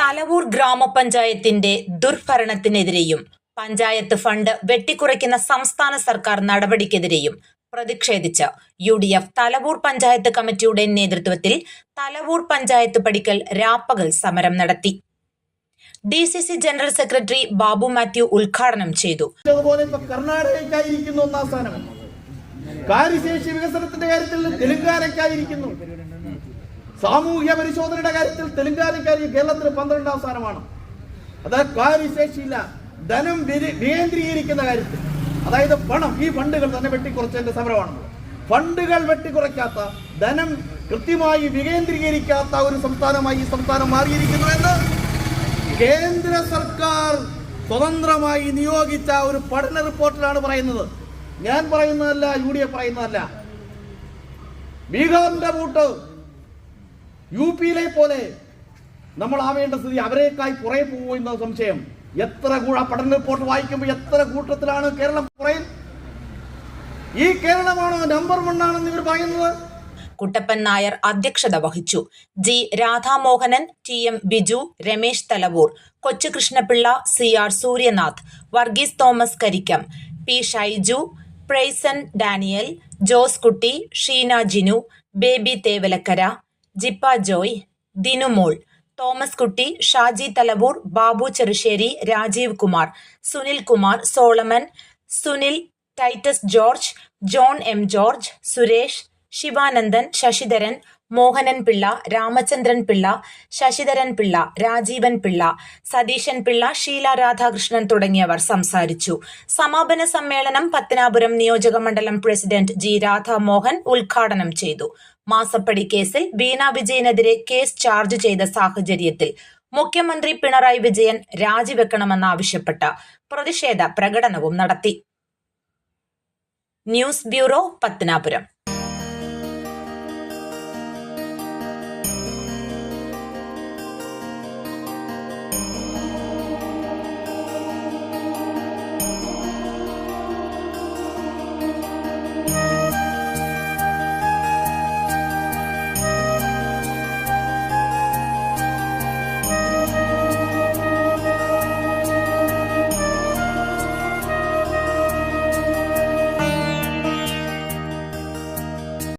തലവൂർ ഗ്രാമപഞ്ചായത്തിന്റെ ദുർഭരണത്തിനെതിരെയും പഞ്ചായത്ത് ഫണ്ട് വെട്ടിക്കുറയ്ക്കുന്ന സംസ്ഥാന സർക്കാർ നടപടിക്കെതിരെയും പ്രതിഷേധിച്ച് U D F Thalavoor panchayat കമ്മിറ്റിയുടെ നേതൃത്വത്തിൽ തലവൂർ പഞ്ചായത്ത് പടിക്കൽ രാപ്പകൽ സമരം നടത്തി. D C C general secretary Babu Mathew ഉദ്ഘാടനം ചെയ്തു. കാര്യശേഷി വികസനത്തിന്റെ കാര്യത്തിൽ തെലുങ്കാനയ്ക്കായിരിക്കുന്നു. സാമൂഹ്യ പരിശോധനയുടെ കാര്യത്തിൽ തെലുങ്കാനക്കാരി കേരളത്തിൽ പന്ത്രണ്ടാം സ്ഥാനമാണ്. അതായത് കാര്യശേഷിയില്ല. ധനം വികേന്ദ്രീകരിക്കുന്ന കാര്യത്തിൽ. അതായത് പണം ഈ ഫണ്ടുകൾ തന്നെ വെട്ടിക്കുറച്ചതിന്റെ സമരമാണ് ഫണ്ടുകൾ വെട്ടിക്കുറയ്ക്കാത്ത ധനം കൃത്യമായി വികേന്ദ്രീകരിക്കാത്ത ഒരു സംസ്ഥാനമായി ഈ സംസ്ഥാനം മാറിയിരിക്കുന്നു എന്ന് കേന്ദ്ര സർക്കാർ സ്വതന്ത്രമായി നിയോഗിച്ച ഒരു പഠന റിപ്പോർട്ടിലാണ് പറയുന്നത്. ഞാൻ പറയുന്നതല്ല യു ഡി എഫ് പറയുന്നതല്ല. ബീഹാറിന്റെ കൂട്ട് യു പിയിലെ പോലെ നമ്മൾ ആവേണ്ട സ്ഥിതി അവരെക്കായി പുറകെ പോകുമോ എന്ന സംശയം. എത്ര കൂട പഠന റിപ്പോർട്ട് വായിക്കുമ്പോൾ എത്ര കൂട്ടത്തിലാണ് കേരളം പുറയിൽ ഈ കേരളമാണ് നമ്പർ വൺ ആണെന്ന് ഇവർ പറയുന്നത്. കുട്ടപ്പൻ നായർ അധ്യക്ഷത വഹിച്ചു. G Radhamohanan T M Biju Ramesh Thalavoor Kochukrishnapillai C R Sooryanath Varghese Thomas Karikkam P Shaiju Pryson Daniel Jose Kutty Sheena Jinu Baby Thevalakkara Jippa Joy Dinumol Thomas Kutty Shaji Thalavoor Babu Cherussery Rajeev Kumar Sunil Kumar Solomon Sunil Titus George John M George Suresh Sivanandan Sasidharan Mohanan Pillai Ramachandran Pillai Sasidharan Pillai Rajeevan Pillai Satheesan Pillai Sheela Radhakrishnan തുടങ്ങിയവർ സംസാരിച്ചു. സമാപന സമ്മേളനം പത്തനാപുരം നിയോജക മണ്ഡലം president G Radhamohan ഉദ്ഘാടനം ചെയ്തു. മാസപ്പടി കേസിൽ ബീന വിജയനെതിരെ കേസ് ചാർജ് ചെയ്ത സാഹചര്യത്തിൽ മുഖ്യമന്ത്രി പിണറായി വിജയൻ രാജിവെക്കണമെന്നാവശ്യപ്പെട്ട് പ്രതിഷേധ പ്രകടനവും നടത്തി. News bureau Pathanapuram.